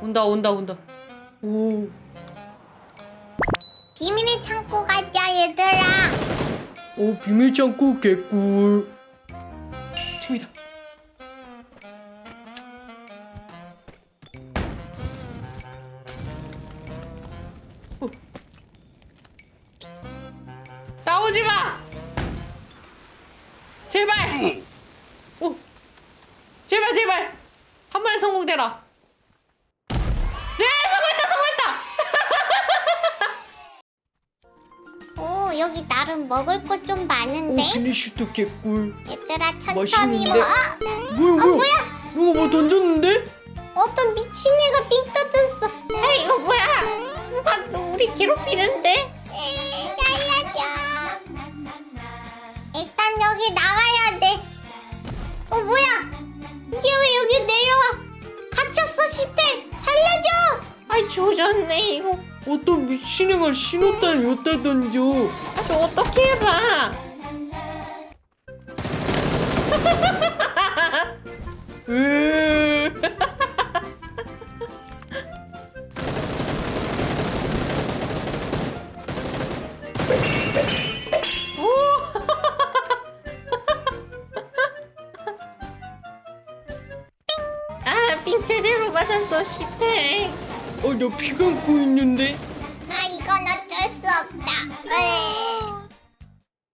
온다 온다 온다. 오. 비밀의 창고 가자 얘들아 오 비밀 창고 개꿀. 지금이다. 어. 나오지 마. 제발. 오. 제발 제발. 한 번에 성공되라. 여기 나름 먹을 것좀 많은데 오 비니슈트 개꿀. 얘들아 천천히 맛있는데? 먹어 뭐야 뭐야? 누가 뭐 던졌는데? 어떤 미친 애가 빙 떠졌어 아 이거 뭐야? 누가 또 우리 괴롭히는데? 에이, 살려줘 일단 여기 나가 조졌네 이거. 어떤 미친 애가 신호탄을 여기다 던져. 아저 어떻게 해봐? 으. 아 빙 제대로 맞았어 십태. 어, 나피 감고 있는데. 아 이건 어쩔 수 없다.